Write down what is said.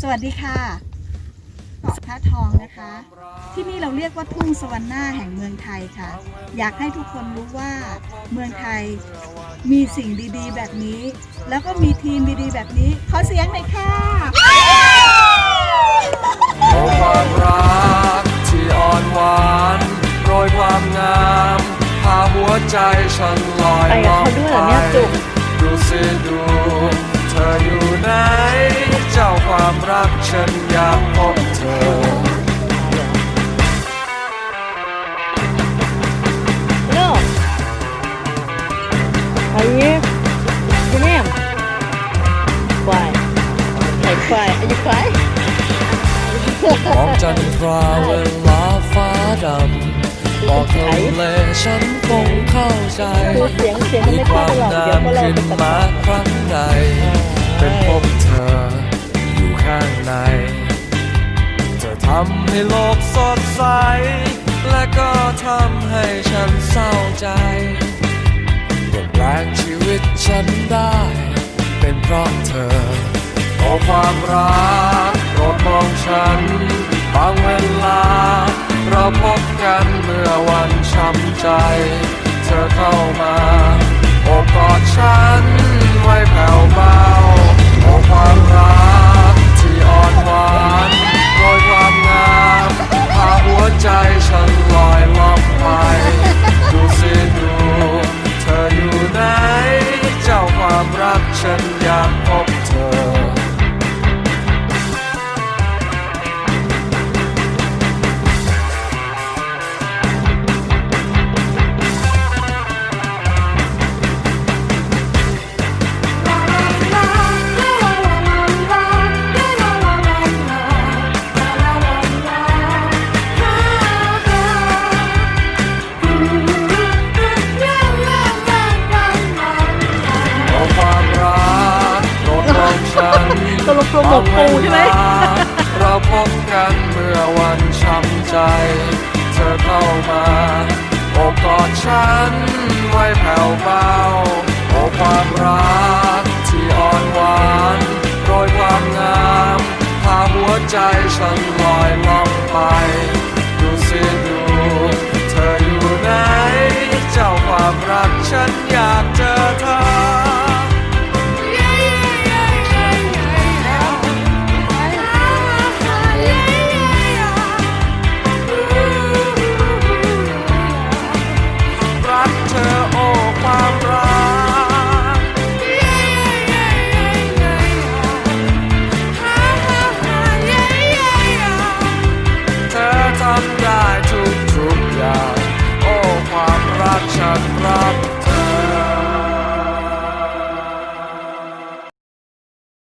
สวัสดีค่ะเกาะพระทองนะคะ ที่นี่เราเรียกว่าทุ่งสวรรค์หน้าแห่งเมืองไทยค่ะ อยากให้ทุกคนรู้ว่าเมืองไทยมีสิ่งดีๆ แบบนี้ แล้วก็มีทีมดีๆ แบบนี้ ขอเสียงหน่อยค่ะโอ้ความรักที่อ่อนหวานโรยความงามพาหัวใจฉันลอยไปกับเขาด้วยเหรอเนี่ยจุกดูสิดู จันทราเวลาฟ้าดำบอกทะเลยฉันคงเข้าใจคือเสียงเสียงมันมีไม่คเข้าวามหรอกเดี๋ยวมพวกเราขึ้นมาครั้งใด เป็นพบเธออยู่ข้างในเธอทำให้โลกสดใส และก็ทำให้ฉันเศร้าใจเปลี่ยนแปลงชีวิตฉันได้ เป็นเพราะเธอโอ้ความรักโปรดมองฉัน ไว้แผ่วเบาโอ้ความรักที่อ่อนหวานโดยความงามพาหัวใจฉันลอยล่องไป ดูสิดู เธออยู่ไหน เจ้าความรักฉันอยากพบเธอ วหมกปูใช่ไหมเราพบกันเมื่อวันช้ำใจ เธอเข้ามาโอกอดฉันไว้แผ่วเบาโอความรักที่อ่อนหวานโรยความงามพาหัวใจฉันลอยล่องไป ดูสิดู เธออยู่ไหน เจ้าความรักฉันอยาก not problem.